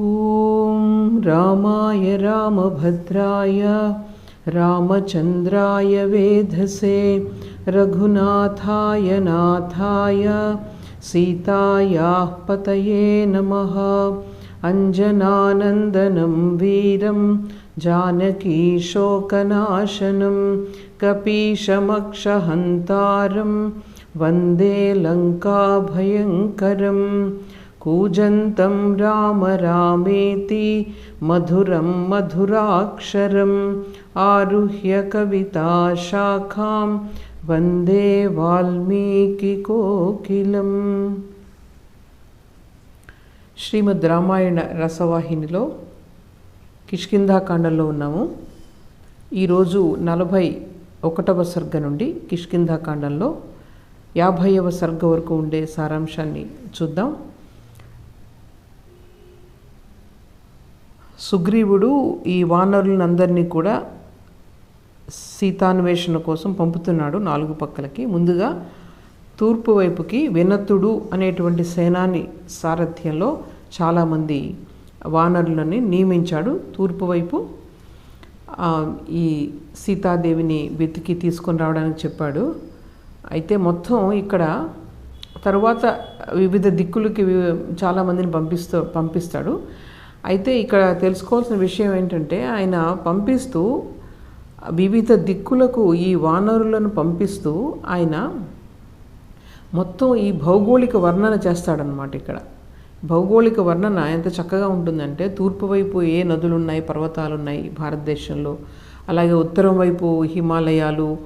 ॐ रामाय रामभद्राय रामचन्द्राय वेधसे रघुनाथाय नाथाय सीतायाः पतये नमः अञ्जनानन्दनं वीरं जानकीशोकनाशनं कपीशमक्षहन्तारं वन्दे लङ्काभयङ्करम् कूजन्तं राम रामेति मधुरं मधुराक्षरम् आरुह्य कविताशाखां వందే వాల్మీకి కోకిలం శ్రీమద్ రామాయణ రసవాహినిలో కిష్కింధాకాండంలో ఉన్నాము ఈరోజు నలభై ఒకటవ సర్గ నుండి కిష్కింధాకాండంలో యాభైవ సర్గ వరకు ఉండే సారాంశాన్ని చూద్దాం సుగ్రీవుడు ఈ వానరులందరినీ కూడా సీతాన్వేషణ కోసం పంపుతున్నాడు నాలుగు పక్కలకి. ముందుగా తూర్పు వైపుకి వినతుడు అనేటువంటి సేనాని సారథ్యంలో చాలామంది వానరులని నియమించాడు. తూర్పు వైపు ఈ సీతాదేవిని వెతికి తీసుకొని రావడానికి చెప్పాడు. అయితే మొత్తం ఇక్కడ తర్వాత వివిధ దిక్కులకి చాలామందిని పంపిస్తూ పంపిస్తాడు. అయితే ఇక్కడ తెలుసుకోవాల్సిన విషయం ఏంటంటే ఆయన పంపిస్తూ వివిధ దిక్కులకు ఈ వానరులను పంపిస్తూ ఆయన మొత్తం ఈ భౌగోళిక వర్ణన చేస్తాడనమాట ఇక్కడ. భౌగోళిక వర్ణన ఎంత చక్కగా ఉంటుందంటే తూర్పు వైపు ఏ నదులు ఉన్నాయి పర్వతాలు ఉన్నాయి భారతదేశంలో. అలాగే ఉత్తరం వైపు హిమాలయాలు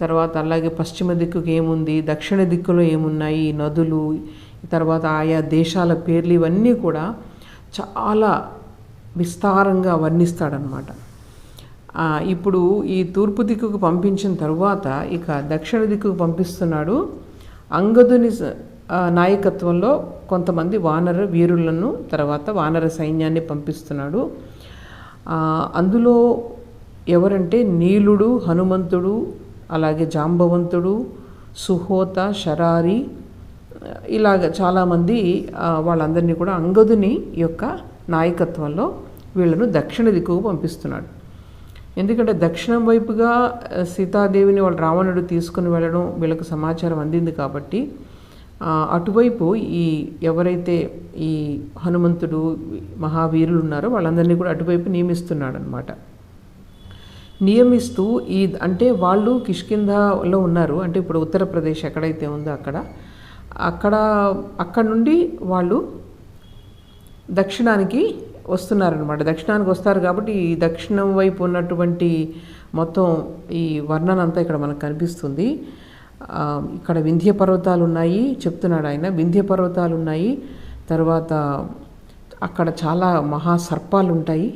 తర్వాత అలాగే పశ్చిమ దిక్కుకు ఏముంది దక్షిణ దిక్కులో ఏమున్నాయి నదులు తర్వాత ఆయా దేశాల పేర్లు ఇవన్నీ కూడా చాలా విస్తారంగా వర్ణిస్తాడనమాట ఇప్పుడు ఈ తూర్పు దిక్కుకు పంపించిన తర్వాత ఇక దక్షిణ దిక్కుకు పంపిస్తున్నాడు అంగదుని నాయకత్వంలో కొంతమంది వానర వీరులను తర్వాత వానర సైన్యాన్ని పంపిస్తున్నాడు. అందులో ఎవరంటే నీలుడు హనుమంతుడు అలాగే జాంబవంతుడు సుహోత శరారి ఇలాగ చాలామంది వాళ్ళందరినీ కూడా అంగదుని యొక్క నాయకత్వంలో వీళ్ళను దక్షిణ దిక్కుకు పంపిస్తున్నాడు. ఎందుకంటే దక్షిణం వైపుగా సీతాదేవిని వాళ్ళు రావణుడు తీసుకుని వెళ్ళడం వీళ్ళకు సమాచారం అందింది కాబట్టి అటువైపు ఈ ఎవరైతే ఈ హనుమంతుడు మహావీరులు ఉన్నారో వాళ్ళందరినీ కూడా అటువైపు నియమిస్తున్నాడు అనమాట నియమిస్తూ ఈ అంటే వాళ్ళు కిష్కింధలో ఉన్నారు. అంటే ఇప్పుడు ఉత్తరప్రదేశ్ ఎక్కడైతే ఉందో అక్కడ అక్కడ అక్కడ నుండి వాళ్ళు దక్షిణానికి వస్తున్నారనమాట దక్షిణానికి వస్తారు కాబట్టి ఈ దక్షిణం వైపు ఉన్నటువంటి మొత్తం ఈ వర్ణన అంతా ఇక్కడ మనకు కనిపిస్తుంది. ఇక్కడ వింధ్య పర్వతాలు ఉన్నాయి చెప్తున్నాడు ఆయన. వింధ్య పర్వతాలు ఉన్నాయి తర్వాత అక్కడ చాలా మహాసర్పాలు ఉంటాయి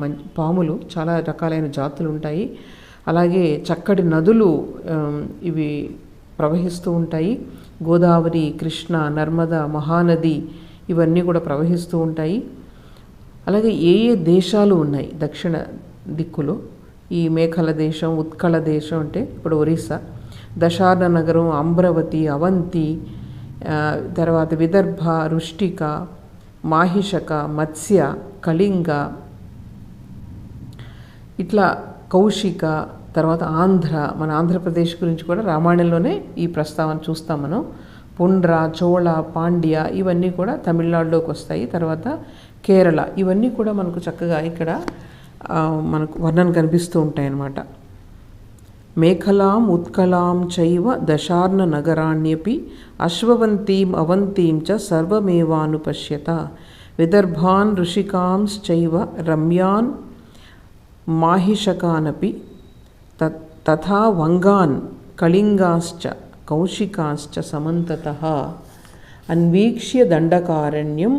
మంచి పాములు చాలా రకాలైన జాతులు ఉంటాయి. అలాగే చక్కటి నదులు ఇవి ప్రవహిస్తూ ఉంటాయి. గోదావరి కృష్ణ నర్మద మహానది ఇవన్నీ కూడా ప్రవహిస్తూ ఉంటాయి. అలాగే ఏ ఏ దేశాలు ఉన్నాయి దక్షిణ దిక్కులో? ఈ మేఘల దేశం ఉత్కళ దేశం అంటే ఇప్పుడు ఒరిస్సా దశార్ణ నగరం అమ్రవతి అవంతి తర్వాత విదర్భ రుష్టిక మాహిషక మత్స్య కళింగ ఇట్లా కౌశిక తర్వాత ఆంధ్ర మన ఆంధ్రప్రదేశ్ గురించి కూడా రామాయణంలోనే ఈ ప్రస్తావన చూస్తాం మనం. పుండ్ర చోళ పాండ్య ఇవన్నీ కూడా తమిళనాడులోకి వస్తాయి. తర్వాత కేరళ ఇవన్నీ కూడా మనకు చక్కగా ఇక్కడ మనకు వర్ణన కనిపిస్తూ ఉంటాయి అన్నమాట మేఖలాం ఉత్కలాం చైవ దశార్ణ నగరాణ్యపి అశ్వవంతీం అవంతీం చ సర్వమేవానుపశ్యత. విదర్భాన్ ఋషికాంశ్చైవ రమ్యాన్ మాహిషకానపి తథా వంగాన్ కళింగాశ్చ కౌశికాశ్చ సమంతత. అన్వీక్ష్య దండకారణ్యం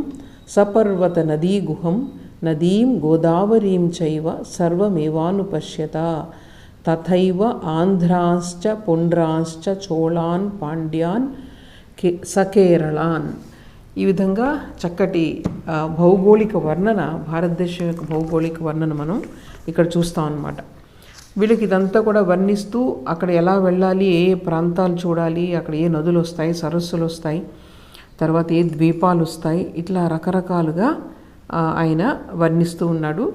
సపర్వత నదీగుహం నదీం గోదావరీం చైవ సర్వమేవానుపశ్యత. తథైవ ఆంధ్రాశ్చ పుండ్రాశ్చ చోళాన్ పాండ్యాన్ సకేరళాన్. ఈ విధంగా చక్కటి భౌగోళిక వర్ణన భారతదేశం యొక్క భౌగోళిక వర్ణన మనం ఇక్కడ చూస్తాం అన్నమాట. వీళ్ళకి ఇదంతా కూడా వర్ణిస్తూ అక్కడ ఎలా వెళ్ళాలి ఏ ఏ ప్రాంతాలు చూడాలి అక్కడ ఏ నదులు వస్తాయి సరస్సులు వస్తాయి తర్వాత ఏ ద్వీపాలు వస్తాయి ఇట్లా రకరకాలుగా ఆయన వర్ణిస్తూ ఉన్నాడు.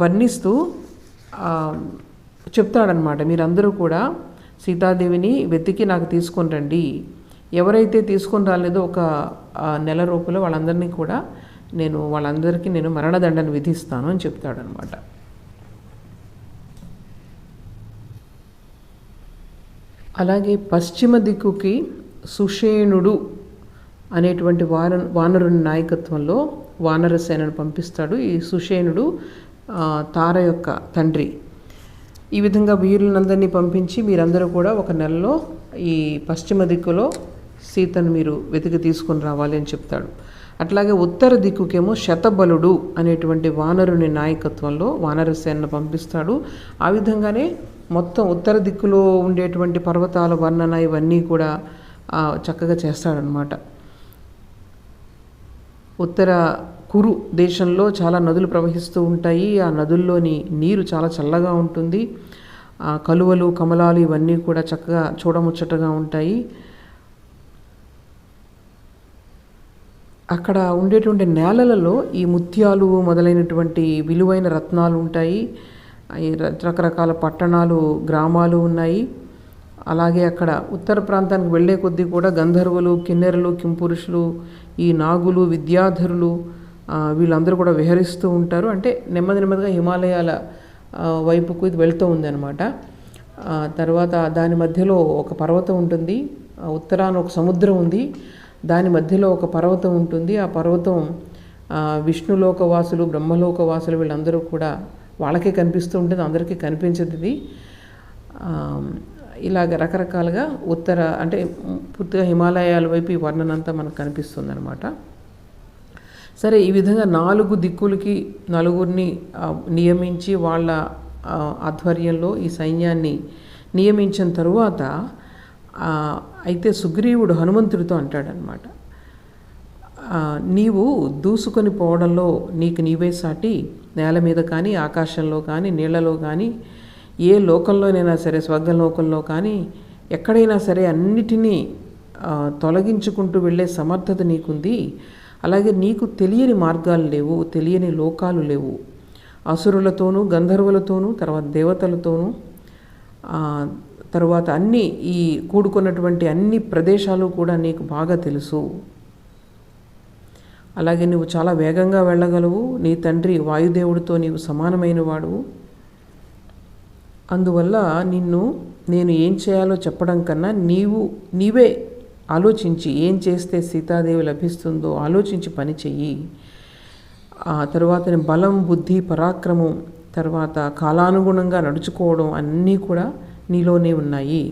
వర్ణిస్తూ చెప్తాడనమాట మీరందరూ కూడా సీతాదేవిని వెతికి నాకు తీసుకొని రండి. ఎవరైతే తీసుకొని రాలేదో ఒక నెల రూపంలో వాళ్ళందరినీ కూడా నేను వాళ్ళందరికీ నేను మరణదండను విధిస్తాను అని చెప్తాడనమాట అలాగే పశ్చిమ దిక్కుకి సుషేణుడు అనేటువంటి వార వానరుని నాయకత్వంలో వానర సేనను పంపిస్తాడు. ఈ సుషేణుడు తార యొక్క తండ్రి. ఈ విధంగా వీరులందరినీ పంపించి మీరందరూ కూడా ఒక నెలలో ఈ పశ్చిమ దిక్కులో సీతను మీరు వెతికి తీసుకొని రావాలి అని చెప్తాడు. అట్లాగే ఉత్తర దిక్కుకేమో శతబలుడు అనేటువంటి వానరుని నాయకత్వంలో వానర సేనను పంపిస్తాడు. ఆ విధంగానే మొత్తం ఉత్తర దిక్కులో ఉండేటువంటి పర్వతాల వర్ణన ఇవన్నీ కూడా చక్కగా చేస్తాడనమాట ఉత్తర కురు దేశంలో చాలా నదులు ప్రవహిస్తూ ఉంటాయి. ఆ నదుల్లోని నీరు చాలా చల్లగా ఉంటుంది. ఆ కలువలు కమలాలు ఇవన్నీ కూడా చక్కగా చూడముచ్చటగా ఉంటాయి. అక్కడ ఉండేటువంటి నేలలలో ఈ ముత్యాలు మొదలైనటువంటి విలువైన రత్నాలు ఉంటాయి. రకరకాల పట్టణాలు గ్రామాలు ఉన్నాయి. అలాగే అక్కడ ఉత్తర ప్రాంతానికి వెళ్ళే కొద్దీ కూడా గంధర్వులు కిన్నెరలు కింపురుషులు ఈ నాగులు విద్యాధరులు వీళ్ళందరూ కూడా విహరిస్తూ ఉంటారు. అంటే నెమ్మది నెమ్మదిగా హిమాలయాల వైపుకు ఇది వెళ్తూ ఉందన్నమాట. తర్వాత దాని మధ్యలో ఒక పర్వతం ఉంటుంది. ఉత్తరాన ఒక సముద్రం ఉంది. దాని మధ్యలో ఒక పర్వతం ఉంటుంది. ఆ పర్వతం విష్ణులోక వాసులు బ్రహ్మలోక వాసులు వీళ్ళందరూ కూడా వాళ్ళకే కనిపిస్తూ ఉంటుంది అందరికీ కనిపించదు. ఇది ఇలాగ రకరకాలుగా ఉత్తర అంటే పూర్తిగా హిమాలయాల వైపు ఈ వర్ణనంతా మనకు కనిపిస్తుంది అనమాట సరే ఈ విధంగా నాలుగు దిక్కులకి నలుగురిని నియమించి వాళ్ళ ఆధ్వర్యంలో ఈ సైన్యాన్ని నియమించిన తరువాత అయితే సుగ్రీవుడు హనుమంతుడితో అంటాడనమాట నీవు దూసుకొని పోవడంలో నీకు నీవే సాటి నేల మీద కానీ ఆకాశంలో కానీ నీళ్ళలో కానీ ఏ లోకంలోనైనా సరే స్వర్గలోకంలో కానీ ఎక్కడైనా సరే అన్నిటినీ తొలగించుకుంటూ వెళ్ళే సమర్థత నీకుంది. అలాగే నీకు తెలియని మార్గాలు లేవు తెలియని లోకాలు లేవు. అసురులతోనూ గంధర్వులతోనూ తర్వాత దేవతలతోనూ తర్వాత అన్ని ఈ కూడుకున్నటువంటి అన్ని ప్రదేశాలు కూడా నీకు బాగా తెలుసు. అలాగే నువ్వు చాలా వేగంగా వెళ్ళగలవు. నీ తండ్రి వాయుదేవుడితో నీవు సమానమైన వాడు అందువల్ల నిన్ను నేను ఏం చేయాలో చెప్పడం కన్నా నీవు నీవే ఆలోచించి ఏం చేస్తే సీతాదేవి లభిస్తుందో ఆలోచించి పని చెయ్యి. ఆ తర్వాత బలం బుద్ధి పరాక్రమం తర్వాత కాలానుగుణంగా నడుచుకోవడం అన్నీ కూడా నీలోనే ఉన్నాయి.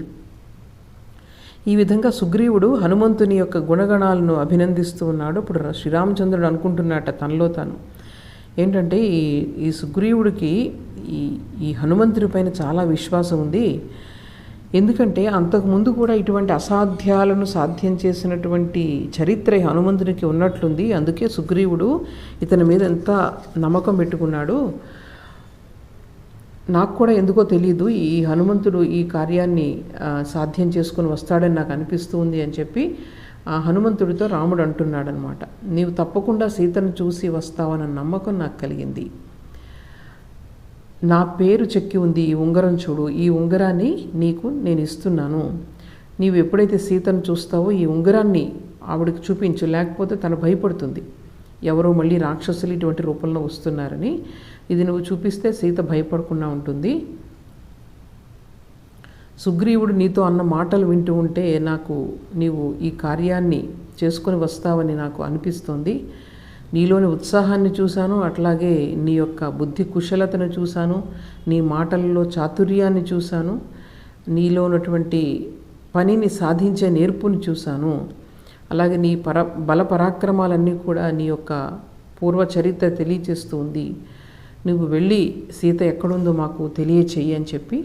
ఈ విధంగా సుగ్రీవుడు హనుమంతుని యొక్క గుణగణాలను అభినందిస్తూ ఉన్నాడు. ఇప్పుడు శ్రీరామచంద్రుడు అనుకుంటున్నట తనలో తాను. ఏంటంటే ఈ ఈ సుగ్రీవుడికి ఈ ఈ హనుమంతుడి పైన చాలా విశ్వాసం ఉంది. ఎందుకంటే అంతకుముందు కూడా ఇటువంటి అసాధ్యాలను సాధ్యం చేసినటువంటి చరిత్ర హనుమంతునికి ఉన్నట్లుంది. అందుకే సుగ్రీవుడు ఇతని మీద ఎంత నమ్మకం పెట్టుకున్నాడు. నాకు కూడా ఎందుకో తెలియదు ఈ హనుమంతుడు ఈ కార్యాన్ని సాధ్యం చేసుకుని వస్తాడని నాకు అనిపిస్తుంది అని చెప్పి ఆ హనుమంతుడితో రాముడు అంటున్నాడనమాట. నీవు తప్పకుండా సీతను చూసి వస్తావన్న నమ్మకం నాకు కలిగింది. నా పేరు చెక్కి ఉంది ఈ ఉంగరం చూడు. ఈ ఉంగరాన్ని నీకు నేను ఇస్తున్నాను. నీవు ఎప్పుడైతే సీతను చూస్తావో ఈ ఉంగరాన్ని ఆవిడకి చూపించు. లేకపోతే తను భయపడుతుంది. ఎవరో మళ్ళీ రాక్షసులు ఇటువంటి రూపంలో వస్తున్నారని ఇది నువ్వు చూపిస్తే సీత భయపడకుండా ఉంటుంది. సుగ్రీవుడు నీతో అన్న మాటలు వింటూ ఉంటే నాకు నీవు ఈ కార్యాన్ని చేసుకొని వస్తావని నాకు అనిపిస్తుంది. నీలోని ఉత్సాహాన్ని చూశాను అట్లాగే నీ యొక్క బుద్ధి కుశలతను చూశాను నీ మాటలలో చాతుర్యాన్ని చూశాను నీలో ఉన్నటువంటి పనిని సాధించే నేర్పుని చూశాను. అలాగే నీ పర బల పరాక్రమాలన్నీ కూడా నీ యొక్క పూర్వ చరిత్ర తెలియచేస్తూ ఉంది నువ్వు వెళ్ళి సీత ఎక్కడుందో మాకు తెలియచేయి అని చెప్పి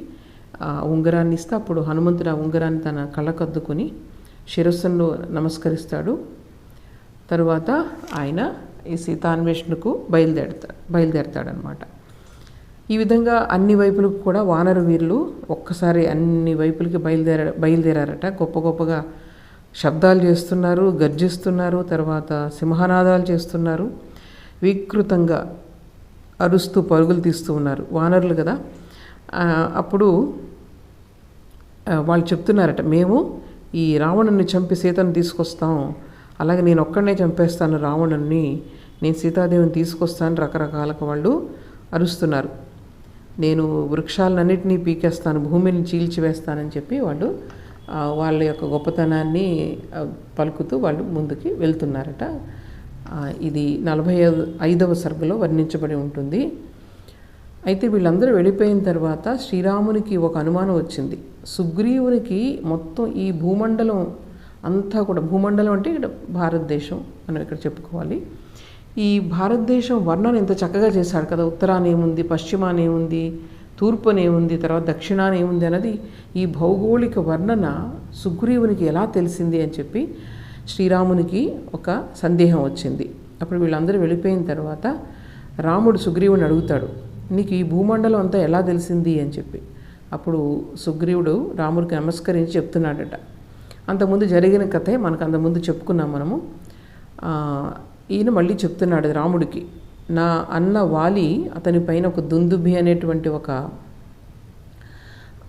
ఆ ఉంగరాన్ని ఇస్తే. అప్పుడు హనుమంతుడు ఆ ఉంగరాన్ని తన కళ్ళకద్దుకొని శిరస్సులో నమస్కరిస్తాడు. తరువాత ఆయన ఈ సీతాన్వేషణకు బయలుదేరుతా బయలుదేరతాడనమాట ఈ విధంగా అన్ని వైపులకు కూడా వానర వీరులు ఒక్కసారి అన్ని వైపులకి బయలుదేర బయలుదేరారట. గొప్ప గొప్పగా శబ్దాలు చేస్తున్నారు గర్జిస్తున్నారు తర్వాత సింహనాదాలు చేస్తున్నారు. వికృతంగా అరుస్తూ పరుగులు తీస్తూ ఉన్నారు. వానరులు కదా. అప్పుడు వాళ్ళు చెప్తున్నారట మేము ఈ రావణుని చంపి సీతను తీసుకొస్తాం. అలాగే నేను ఒక్కడనే చంపేస్తాను రావణుని నేను సీతాదేవిని తీసుకొస్తాను రకరకాలకు వాళ్ళు అరుస్తున్నారు. నేను వృక్షాలన్నింటినీ పీకేస్తాను భూమిని చీల్చివేస్తానని చెప్పి వాళ్ళు వాళ్ళ యొక్క గొప్పతనాన్ని పలుకుతూ వాళ్ళు ముందుకి వెళ్తున్నారట. ఇది నలభై ఐదు- ఐదవ సర్గలో వర్ణించబడి ఉంటుంది. అయితే వీళ్ళందరూ వెళ్ళిపోయిన తర్వాత శ్రీరామునికి ఒక అనుమానం వచ్చింది. సుగ్రీవునికి మొత్తం ఈ భూమండలం అంతా కూడా భూమండలం అంటే ఇక్కడ భారతదేశం మనం ఇక్కడ చెప్పుకోవాలి. ఈ భారతదేశం వర్ణన ఎంత చక్కగా చేశాడు కదా. ఉత్తరాన ఏముంది పశ్చిమాన ఏముంది తూర్పున ఏముంది తర్వాత దక్షిణాన ఏముంది అన్నది ఈ భౌగోళిక వర్ణన సుగ్రీవునికి ఎలా తెలిసింది అని చెప్పి శ్రీరామునికి ఒక సందేహం వచ్చింది. అప్పుడు వీళ్ళందరూ వెళ్ళిపోయిన తర్వాత రాముడు సుగ్రీవుని అడుగుతాడు నీకు ఈ భూమండలం అంతా ఎలా తెలిసింది? అని చెప్పి. అప్పుడు సుగ్రీవుడు రాముడికి నమస్కరించి చెప్తున్నాడట. అంతకుముందు జరిగిన కథే మనకు అంతకుముందు చెప్పుకున్నాం మనము. ఈయన మళ్ళీ చెప్తున్నాడు రాముడికి. నా అన్న వాలి అతని పైన ఒక దుందుభి అనేటువంటి ఒక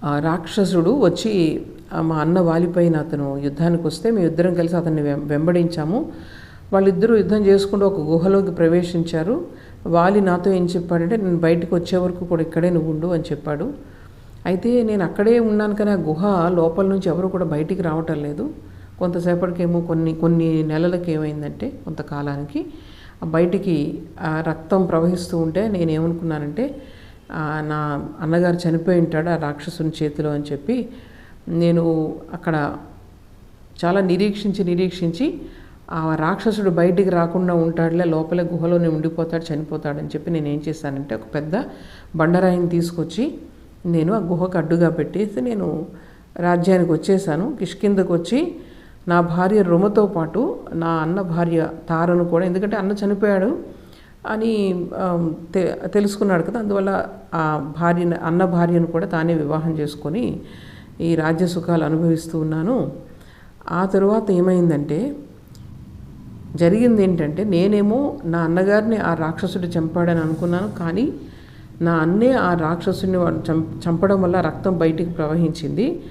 రాక్షసుడు వచ్చి మా అన్న వాలిపైన అతను యుద్ధానికి వస్తే మేము ఇద్దరం కలిసి అతన్ని వెం- వెంబడించాము. వాళ్ళిద్దరూ యుద్ధం చేసుకుంటూ ఒక గుహలోకి ప్రవేశించారు. వాలి నాతో ఏం చెప్పాడంటే నేను బయటకు వచ్చే వరకు కూడా ఇక్కడే నువ్వు ఉండు అని చెప్పాడు. అయితే నేను అక్కడే ఉన్నాను కానీ ఆ గుహ లోపల నుంచి ఎవరు కూడా బయటికి రావటం లేదు. కొంతసేపటికేమో కొన్ని కొన్ని నెలలకేమైందంటే కొంతకాలానికి బయటికి రక్తం ప్రవహిస్తూ ఉంటే నేను ఏమనుకున్నానంటే నా అన్నగారు చనిపోయి ఉంటాడు ఆ రాక్షసుని చేతిలో అని చెప్పి నేను అక్కడ చాలా నిరీక్షించి నిరీక్షించి ఆ రాక్షసుడు బయటికి రాకుండా ఉంటాడులే లోపలే గుహలోనే ఉండిపోతాడు చనిపోతాడని చెప్పి నేను ఏం చేశానంటే ఒక పెద్ద బండరాయిని తీసుకొచ్చి నేను ఆ గుహకు అడ్డుగా పెట్టేసి నేను రాజ్యానికి వచ్చేసాను. కిష్కిందకు వచ్చి నా భార్య రుమతో పాటు నా అన్న భార్య తారను కూడా ఎందుకంటే అన్న చనిపోయాడు అని తె తెలుసుకున్నాడు కదా అందువల్ల ఆ భార్యను అన్న భార్యను కూడా తానే వివాహం చేసుకొని ఈ రాజ్య సుఖాలు అనుభవిస్తూ ఉన్నాను. ఆ తరువాత ఏమైందంటే జరిగింది ఏంటంటే నేనేమో నా అన్నగారిని ఆ రాక్షసుడు చంపాడని అనుకున్నాను. కానీ నా అన్నే ఆ రాక్షసుని వాడు చం చంపడం వల్ల రక్తం బయటికి ప్రవహించింది.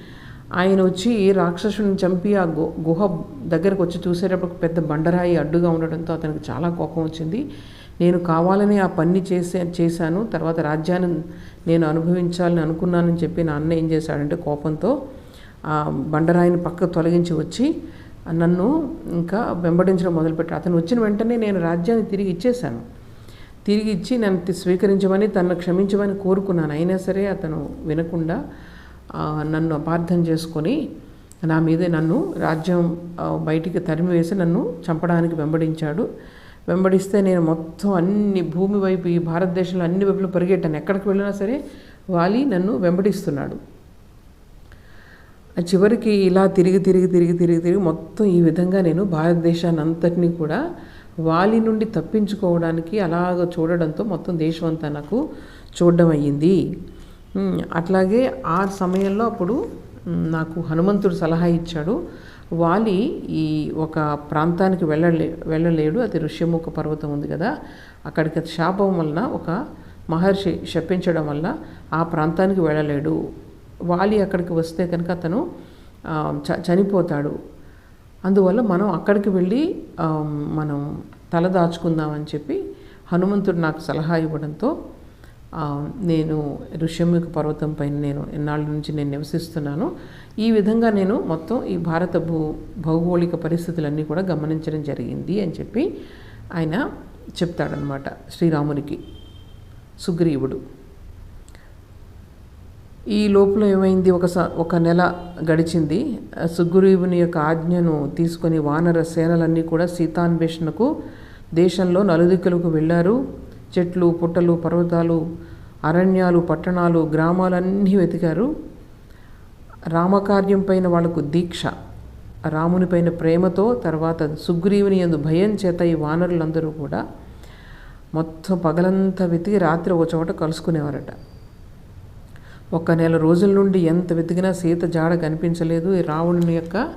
ఆయన వచ్చి రాక్షసుని చంపి ఆ గు గుహ దగ్గరకు వచ్చి చూసేటప్పుడు పెద్ద బండరాయి అడ్డుగా ఉండడంతో అతనికి చాలా కోపం వచ్చింది. నేను కావాలని ఆ పని చేసే చేశాను. తర్వాత రాజ్యాన్ని నేను అనుభవించాలని అనుకున్నానని చెప్పి నా అన్న ఏం చేశాడంటే కోపంతో ఆ బండరాయిని పక్కకు తొలగించి వచ్చి నన్ను ఇంకా వెంబడించడం మొదలుపెట్టాడు. అతను వచ్చిన వెంటనే నేను రాజ్యాన్ని తిరిగి ఇచ్చేశాను. తిరిగి ఇచ్చి నన్ను స్వీకరించమని తనను క్షమించమని కోరుకున్నాను. అయినా సరే అతను వినకుండా నన్ను అపార్థం చేసుకొని నా మీదే నన్ను రాజ్యం బయటికి తరిమి వేసి నన్ను చంపడానికి వెంబడించాడు. వెంబడిస్తే నేను మొత్తం అన్ని భూమి వైపు ఈ భారతదేశంలో అన్ని వైపులు పరిగెట్టాను. ఎక్కడికి వెళ్ళినా సరే వాలి నన్ను వెంబడిస్తున్నాడు. చివరికి ఇలా తిరిగి తిరిగి తిరిగి తిరిగి తిరిగి మొత్తం ఈ విధంగా నేను భారతదేశాన్ని అంతటినీ కూడా వాలి నుండి తప్పించుకోవడానికి అలాగ చూడడంతో మొత్తం దేశం అంతా నాకు చూడడం అయ్యింది. అట్లాగే ఆ సమయంలో అప్పుడు నాకు హనుమంతుడు సలహా ఇచ్చాడు. వాలి ఈ ఒక ప్రాంతానికి వెళ్ళలే వెళ్ళలేడు. అది ఋష్యముఖ పర్వతం ఉంది కదా. అక్కడికి శాపం వలన ఒక మహర్షి శపించడం వల్ల ఆ ప్రాంతానికి వెళ్ళలేడు. వాలి అక్కడికి వస్తే కనుక అతను చ చనిపోతాడు. అందువల్ల మనం అక్కడికి వెళ్ళి మనం తల దాచుకుందామని చెప్పి హనుమంతుడు నాకు సలహా ఇవ్వడంతో నేను ఋష్యముఖ పర్వతం పైన నేను ఎన్నాళ్ళ నుంచి నేను నివసిస్తున్నాను. ఈ విధంగా నేను మొత్తం ఈ భారత భూ భౌగోళిక పరిస్థితులన్నీ కూడా గమనించడం జరిగింది అని చెప్పి ఆయన చెప్తాడనమాట శ్రీరామునికి సుగ్రీవుడు. ఈ లోపల ఏమైంది? ఒక స- ఒక నెల గడిచింది. సుగ్రీవుని యొక్క ఆజ్ఞను తీసుకొని వానర సేనలన్నీ కూడా సీతాన్వేషణకు దేశంలో నలుదిక్కులకు వెళ్ళారు. చెట్లు పుట్టలు పర్వతాలు అరణ్యాలు పట్టణాలు గ్రామాలన్నీ వెతికారు. రామకార్యం పైన వాళ్ళకు దీక్ష రాముని పైన ప్రేమతో తర్వాత సుగ్రీవుని యందు భయం చేత ఈ వానరులందరూ కూడా మొత్తం పగలంతా వెతికి రాత్రి ఒక చోట కలుసుకునేవారట. ఒక నెల రోజుల నుండి ఎంత వెతికినా సీత జాడ కనిపించలేదు రావణుని యొక్క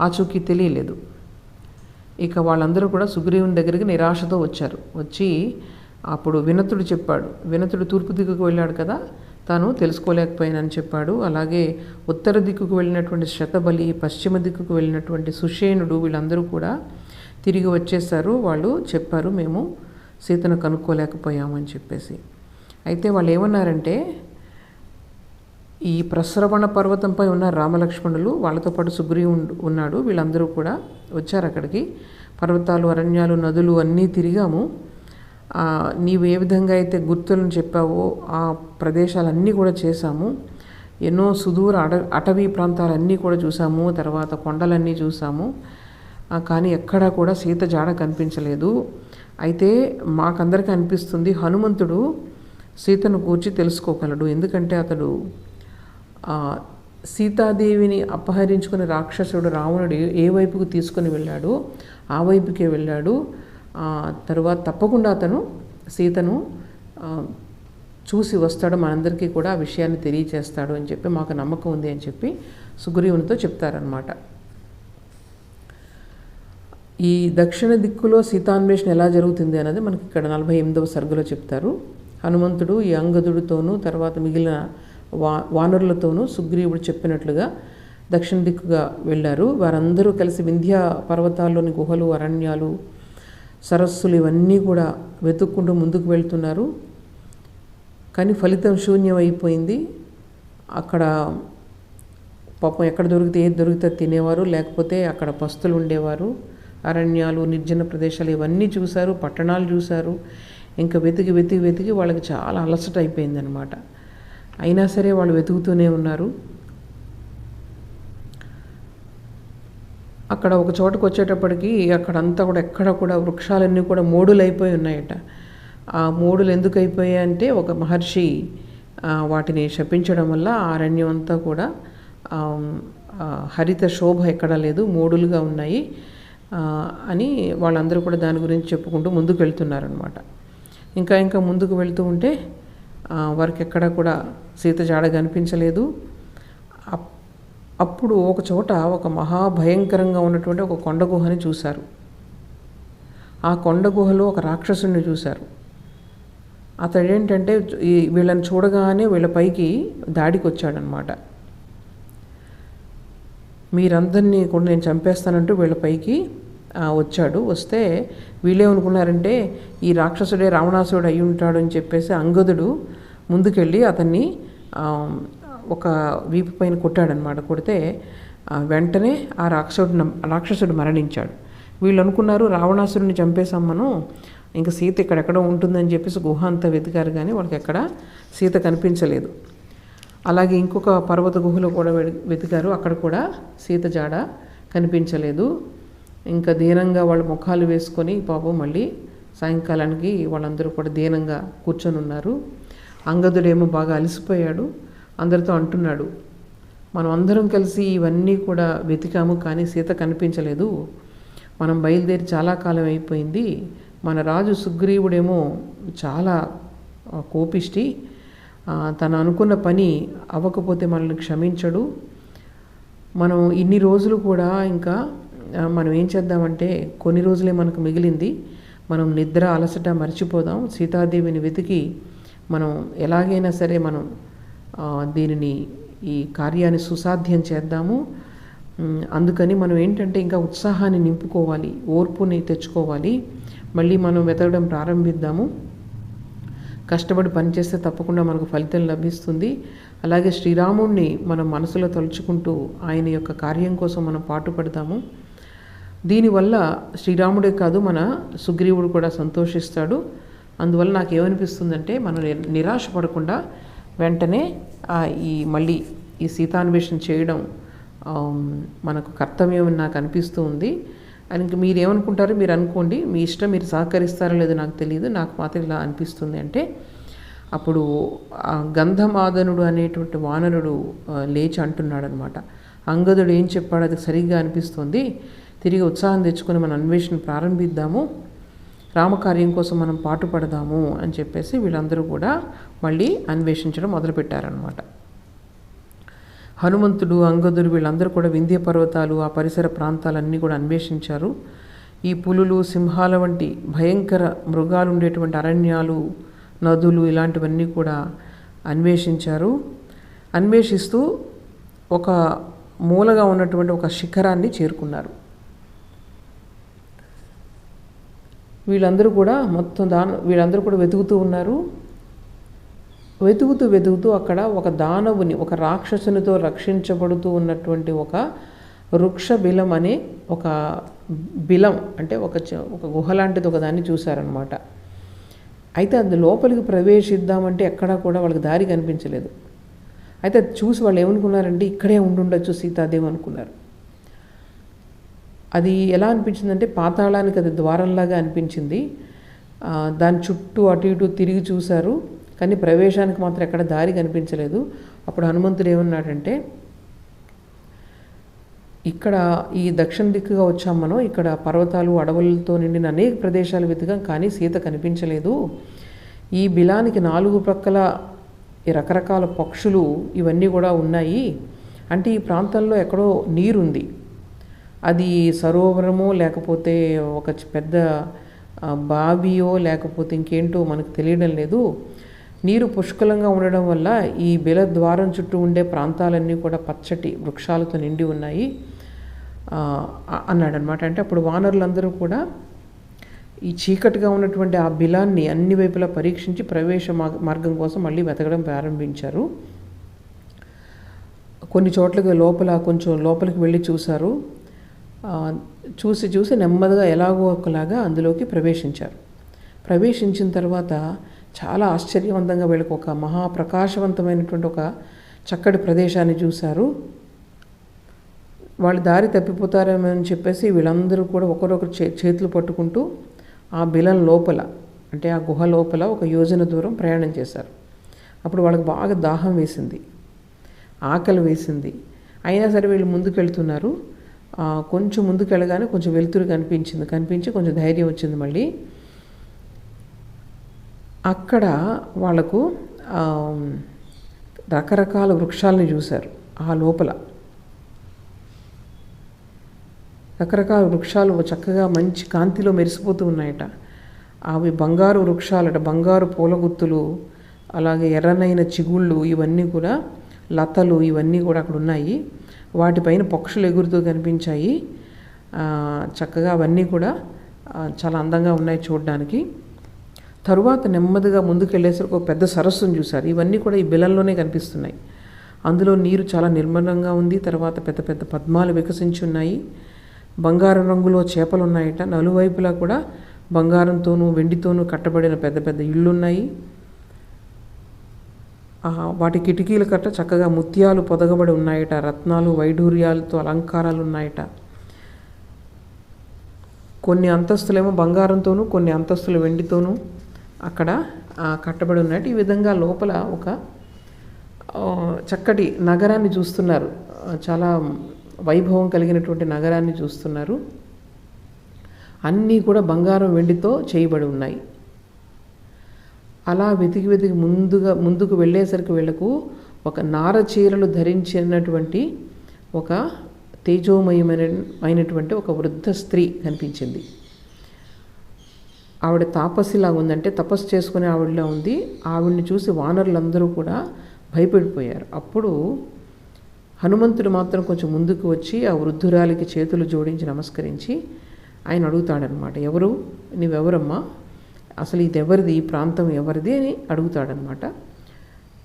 ఆచూకీ తెలియలేదు. ఇక వాళ్ళందరూ కూడా సుగ్రీవుని దగ్గరికి నిరాశతో వచ్చారు. వచ్చి అప్పుడు వినతుడు చెప్పాడు. వినతుడు తూర్పు దిక్కుకు వెళ్ళాడు కదా? తాను తెలుసుకోలేకపోయానని చెప్పాడు. అలాగే ఉత్తర దిక్కుకు వెళ్ళినటువంటి శతబలి పశ్చిమ దిక్కుకు వెళ్ళినటువంటి సుషేనుడు వీళ్ళందరూ కూడా తిరిగి వచ్చేసారు వాళ్ళు చెప్పారు మేము సీతను కనుక్కోలేకపోయామని చెప్పేసి. అయితే వాళ్ళు ఏమన్నారంటే ఈ ప్రసరవణ పర్వతంపై ఉన్న రామలక్ష్మణులు వాళ్ళతో పాటు సుగ్రీవు ఉన్నాడు. వీళ్ళందరూ కూడా వచ్చారు అక్కడికి. పర్వతాలు అరణ్యాలు నదులు అన్నీ తిరిగాము. నీవు ఏ విధంగా అయితే గుర్తులను చెప్పావో ఆ ప్రదేశాలన్నీ కూడా చేశాము. ఎన్నో సుదూర అడ అటవీ ప్రాంతాలన్నీ కూడా చూసాము తర్వాత కొండలన్నీ చూసాము కానీ ఎక్కడా కూడా సీత జాడ కనిపించలేదు. అయితే మాకందరికీ అనిపిస్తుంది హనుమంతుడు సీతను కూర్చి తెలుసుకోగలడు. ఎందుకంటే అతడు సీతాదేవిని అపహరించుకుని రాక్షసుడు రావణుడు ఏ- వైపుకు తీసుకుని వెళ్ళాడో ఆ వైపుకే వెళ్ళాడు. తరువాత తప్పకుండా అతను సీతను చూసి వస్తాడు మనందరికీ కూడా ఆ విషయాన్ని తెలియచేస్తాడు అని చెప్పి మాకు నమ్మకం ఉంది అని చెప్పి సుగ్రీవునితో చెప్తారనమాట ఈ దక్షిణ దిక్కులో సీతాన్వేషణ ఎలా జరుగుతుంది అన్నది మనకి ఇక్కడ నలభై ఎనిమిదవ సర్గలో చెప్తారు. హనుమంతుడు ఈ అంగదుడితోనూ తర్వాత మిగిలిన వా వానరులతోనూ సుగ్రీవుడు చెప్పినట్లుగా దక్షిణ దిక్కుగా వెళ్ళారు. వారందరూ కలిసి వింధ్య పర్వతాల్లోని గుహలు అరణ్యాలు సరస్సులు ఇవన్నీ కూడా వెతుక్కుంటూ ముందుకు వెళ్తున్నారు. కానీ ఫలితం శూన్యమైపోయింది. అక్కడ పాపం ఎక్కడ దొరికితే ఏది దొరికితే తినేవారు లేకపోతే అక్కడ పస్తులు ఉండేవారు. అరణ్యాలు నిర్జన ప్రదేశాలు ఇవన్నీ చూశారు పట్టణాలు చూశారు. ఇంకా వెతికి వెతికి వెతికి వాళ్ళకి చాలా అలసట అయిపోయిందనమాట అయినా సరే వాళ్ళు వెతుకుతూనే ఉన్నారు. అక్కడ ఒక చోటకు వచ్చేటప్పటికి అక్కడంతా కూడా ఎక్కడ కూడా వృక్షాలన్నీ కూడా మోడులు అయిపోయి ఉన్నాయట. ఆ మోడులు ఎందుకు అయిపోయాయి అంటే ఒక మహర్షి వాటిని శపించడం వల్ల అరణ్యం అంతా కూడా హరిత శోభ ఎక్కడా లేదు మోడులుగా ఉన్నాయి అని వాళ్ళందరూ కూడా దాని గురించి చెప్పుకుంటూ ముందుకు వెళ్తున్నారనమాట ఇంకా ఇంకా ముందుకు వెళ్తూ ఉంటే వారికి ఎక్కడా కూడా సీత జాడ కనిపించలేదు. అప్పుడు ఒక చోట ఒక మహాభయంకరంగా ఉన్నటువంటి ఒక కొండ గుహని చూశారు. ఆ కొండ గుహలో ఒక రాక్షసుని చూశారు. అతడు ఏంటంటే ఈ వీళ్ళని చూడగానే వీళ్ళపైకి దాడికి వచ్చాడనమాట మీరందరినీ కూడా నేను చంపేస్తానంటూ వీళ్ళపైకి వచ్చాడు. వస్తే వీళ్ళేమనుకున్నారంటే ఈ రాక్షసుడే రావణాసుడు అయి ఉంటాడు అని చెప్పేసి అంగదుడు ముందుకెళ్ళి అతన్ని ఒక వీపు పైన కొట్టాడనమాట కొడితే వెంటనే ఆ రాక్షసుడు రాక్షసుడు మరణించాడు. వీళ్ళు అనుకున్నారు రావణాసురుడిని చంపేశాం మనం ఇంకా సీత ఇక్కడెక్కడో ఉంటుందని చెప్పేసి గుహ అంతా వెతికారు కానీ వాళ్ళకి ఎక్కడ సీత కనిపించలేదు. అలాగే ఇంకొక పర్వత గుహలో కూడా వెతికారు అక్కడ కూడా సీత జాడ కనిపించలేదు. ఇంకా దీనంగా వాళ్ళ ముఖాలు వేసుకొని పాపం మళ్ళీ సాయంకాలానికి వాళ్ళందరూ కూడా దీనంగా కూర్చొని ఉన్నారు అంగదుడేమో బాగా అలసిపోయాడు. అందరితో అంటున్నాడు. మనం అందరం కలిసి ఇవన్నీ కూడా వెతికాము కానీ సీత కనిపించలేదు. మనం బయలుదేరి చాలా కాలం అయిపోయింది. మన రాజు సుగ్రీవుడేమో చాలా కోపిష్టి. తను అనుకున్న పని అవ్వకపోతే మనల్ని క్షమించడు. మనం ఇన్ని రోజులు కూడా ఇంకా మనం ఏం చేద్దామంటే కొన్ని రోజులే మనకు మిగిలింది. మనం నిద్ర అలసట మర్చిపోదాం. సీతాదేవిని వెతికి మనం ఎలాగైనా సరే మనం దీనిని ఈ కార్యాన్ని సుసాధ్యం చేద్దాము. అందుకని మనం ఏంటంటే ఇంకా ఉత్సాహాన్ని నింపుకోవాలి ఓర్పుని తెచ్చుకోవాలి. మళ్ళీ మనం వెతకడం ప్రారంభిద్దాము. కష్టపడి పనిచేస్తే తప్పకుండా మనకు ఫలితం లభిస్తుంది. అలాగే శ్రీరాముణ్ణి మనం మనసులో తలుచుకుంటూ ఆయన యొక్క కార్యం కోసం మనం పాటుపడతాము దీనివల్ల శ్రీరాముడే కాదు మన సుగ్రీవుడు కూడా సంతోషిస్తాడు. అందువల్ల నాకు ఏమనిపిస్తుందంటే మనం నిరాశ పడకుండా వెంటనే ఈ మళ్ళీ ఈ సీతాన్వేషణ చేయడం మనకు కర్తవ్యం నాకు అనిపిస్తూ ఉంది. అని మీరు ఏమనుకుంటారో మీరు అనుకోండి మీ ఇష్టం మీరు సహకరిస్తారో లేదో నాకు తెలియదు నాకు మాత్రం ఇలా అనిపిస్తుంది అంటే అప్పుడు ఆ గంధమాదనుడు అనేటువంటి వానరుడు లేచి అంటున్నాడు అనమాట అంగదుడు ఏం చెప్పాడు అది సరిగ్గా అనిపిస్తుంది. తిరిగి ఉత్సాహం తెచ్చుకొని మన అన్వేషణ ప్రారంభిద్దాము. రామకార్యం కోసం మనం పాటుపడదాము అని చెప్పేసి వీళ్ళందరూ కూడా మళ్ళీ అన్వేషించడం మొదలుపెట్టారనమాట హనుమంతుడు అంగదుడు వీళ్ళందరూ కూడా వింధ్య పర్వతాలు ఆ పరిసర ప్రాంతాలన్నీ కూడా అన్వేషించారు. ఈ పులులు సింహాల వంటి భయంకర మృగాలు ఉండేటువంటి అరణ్యాలు నదులు ఇలాంటివన్నీ కూడా అన్వేషించారు. అన్వేషిస్తూ ఒక మూలగా ఉన్నటువంటి ఒక శిఖరాన్ని చేరుకున్నారు. వీళ్ళందరూ కూడా మొత్తం దాన వీళ్ళందరూ కూడా వెతుకుతూ ఉన్నారు. వెతుకుతూ వెతుకుతూ అక్కడ ఒక దానవుని ఒక రాక్షసునితో రక్షించబడుతూ ఉన్నటువంటి ఒక వృక్ష బిలం అనే ఒక బిలం అంటే ఒక చ- ఒక గుహ లాంటిది ఒక దాన్ని చూశారనమాట అయితే అది లోపలికి ప్రవేశిద్దామంటే ఎక్కడా కూడా వాళ్ళకి దారి కనిపించలేదు. అయితే అది చూసి వాళ్ళు ఏమనుకున్నారంటే ఇక్కడే ఉండుండొచ్చు సీతాదేవి అనుకున్నారు. అది ఎలా అనిపించిందంటే పాతాళానికి అది ద్వారంలాగా అనిపించింది. దాని చుట్టూ అటు ఇటు తిరిగి చూశారు. కానీ ప్రవేశానికి మాత్రం ఎక్కడ దారి కనిపించలేదు. అప్పుడు హనుమంతుడు ఏమన్నాడంటే ఇక్కడ ఈ దక్షిణ దిక్కుగా వచ్చాం మనం ఇక్కడ పర్వతాలు అడవులతో నిండిన అనేక ప్రదేశాలు వెతికాం కానీ సీత కనిపించలేదు. ఈ బిలానికి నాలుగు ప్రక్కల ఈ రకరకాల పక్షులు ఇవన్నీ కూడా ఉన్నాయి. అంటే ఈ ప్రాంతంలో ఎక్కడో నీరుంది. అది సరోవరమో లేకపోతే ఒక పెద్ద బావియో లేకపోతే ఇంకేంటో మనకు తెలియడం లేదు. నీరు పుష్కలంగా ఉండడం వల్ల ఈ బిల ద్వారం చుట్టూ ఉండే ప్రాంతాలన్నీ కూడా పచ్చటి వృక్షాలతో నిండి ఉన్నాయి. అన్నాడనమాట అంటే అప్పుడు వానరులందరూ కూడా ఈ చీకటిగా ఉన్నటువంటి ఆ బిలాన్ని అన్ని వైపులా పరీక్షించి ప్రవేశ మార్గం కోసం మళ్ళీ వెతకడం ప్రారంభించారు. కొన్ని చోట్లకి లోపల కొంచెం లోపలికి వెళ్ళి చూశారు. చూసి చూసి నెమ్మదిగా ఎలాగో ఒకలాగా అందులోకి ప్రవేశించారు. ప్రవేశించిన తర్వాత చాలా ఆశ్చర్యవంతంగా వీళ్ళకి ఒక మహాప్రకాశవంతమైనటువంటి ఒక చక్కటి ప్రదేశాన్ని చూశారు. వాళ్ళు దారి తప్పిపోతారేమో అని చెప్పేసి వీళ్ళందరూ కూడా ఒకరొకరు చే చేతులు పట్టుకుంటూ ఆ బిలం లోపల అంటే ఆ గుహ లోపల ఒక యోజన దూరం ప్రయాణం చేశారు. అప్పుడు వాళ్ళకి బాగా దాహం వేసింది ఆకలి వేసింది. అయినా సరే వీళ్ళు ముందుకు వెళ్తున్నారు కొంచెం ముందుకు వెళ్ళగానే కొంచెం వెలుతురు కనిపించింది కనిపించి కొంచెం ధైర్యం వచ్చింది మళ్ళీ. అక్కడ వాళ్ళకు రకరకాల వృక్షాలను చూశారు ఆ లోపల. రకరకాల వృక్షాలు చక్కగా మంచి కాంతిలో మెరిసిపోతూ ఉన్నాయట. అవి బంగారు వృక్షాలట బంగారు పూలగుత్తులు అలాగే ఎర్రనైన చిగుళ్ళు ఇవన్నీ కూడా లతలు ఇవన్నీ కూడా అక్కడ ఉన్నాయి. వాటిపైన పక్షులు ఎగురుతూ కనిపించాయి. చక్కగా అవన్నీ కూడా చాలా అందంగా ఉన్నాయి చూడడానికి. తరువాత నెమ్మదిగా ముందుకెళ్ళేసరికి ఒక పెద్ద సరస్సును చూశారు. ఇవన్నీ కూడా ఈ బిలంలోనే కనిపిస్తున్నాయి. అందులో నీరు చాలా నిర్మలంగా ఉంది. తర్వాత పెద్ద పెద్ద పద్మాలు వికసించి ఉన్నాయి. బంగారం రంగులో చేపలు ఉన్నాయట నలువైపులా కూడా బంగారంతోనూ వెండితోనూ కట్టబడిన పెద్ద పెద్ద ఇళ్ళున్నాయి. వాటి కిటికీల కట్ట చక్కగా ముత్యాలు పొదగబడి ఉన్నాయట. రత్నాలు వైఢూర్యాలతో అలంకారాలు ఉన్నాయట కొన్ని అంతస్తులేమో బంగారంతోనూ కొన్ని అంతస్తులు వెండితోనూ అక్కడ కట్టబడి ఉన్నట్టు ఈ విధంగా లోపల ఒక చక్కటి నగరాన్ని చూస్తున్నారు. చాలా వైభవం కలిగినటువంటి నగరాన్ని చూస్తున్నారు. అన్నీ కూడా బంగారం వెండితో చేయబడి ఉన్నాయి. అలా వెతికి వెతికి ముందుగా ముందుకు వెళ్ళేసరికి వెళ్ళకు ఒక నార చీరలు ధరించినటువంటి ఒక తేజోమయమైన అయినటువంటి ఒక వృద్ధ స్త్రీ కనిపించింది. ఆవిడ తాపస్సులా ఉందంటే తపస్సు చేసుకునే ఆవిడలా ఉంది. ఆవిడని చూసి వానరులందరూ కూడా భయపడిపోయారు. అప్పుడు హనుమంతుడు మాత్రం కొంచెం ముందుకు వచ్చి ఆ వృద్ధురాలికి చేతులు జోడించి నమస్కరించి ఆయన అడుగుతాడనమాట ఎవరు? నువ్వెవరమ్మా అసలు ఇది ఎవరిది ఈ ప్రాంతం ఎవరిది? అని అడుగుతాడనమాట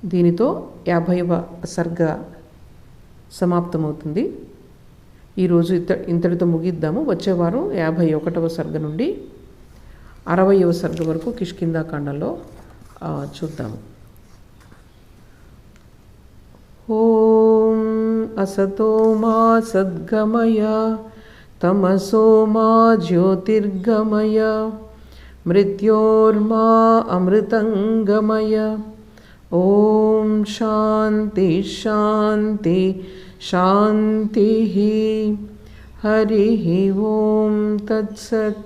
దీనితో యాభైవ సర్గ సమాప్తమవుతుంది. ఈరోజు ఇత ఇంతటితో ముగిద్దాము. వచ్చే వారం యాభై ఒకటవ సర్గ నుండి అరవయవ సర్గ వరకు కిష్కిందాకాండలో చూద్దాము. ఓం అసతో మా సద్గమయ తమసో మా జ్యోతిర్గమయ మృత్యోర్మా అమృతంగమయ. ఓం శాంతి శాంతి శాంతి. హరి ఓం తత్సత్.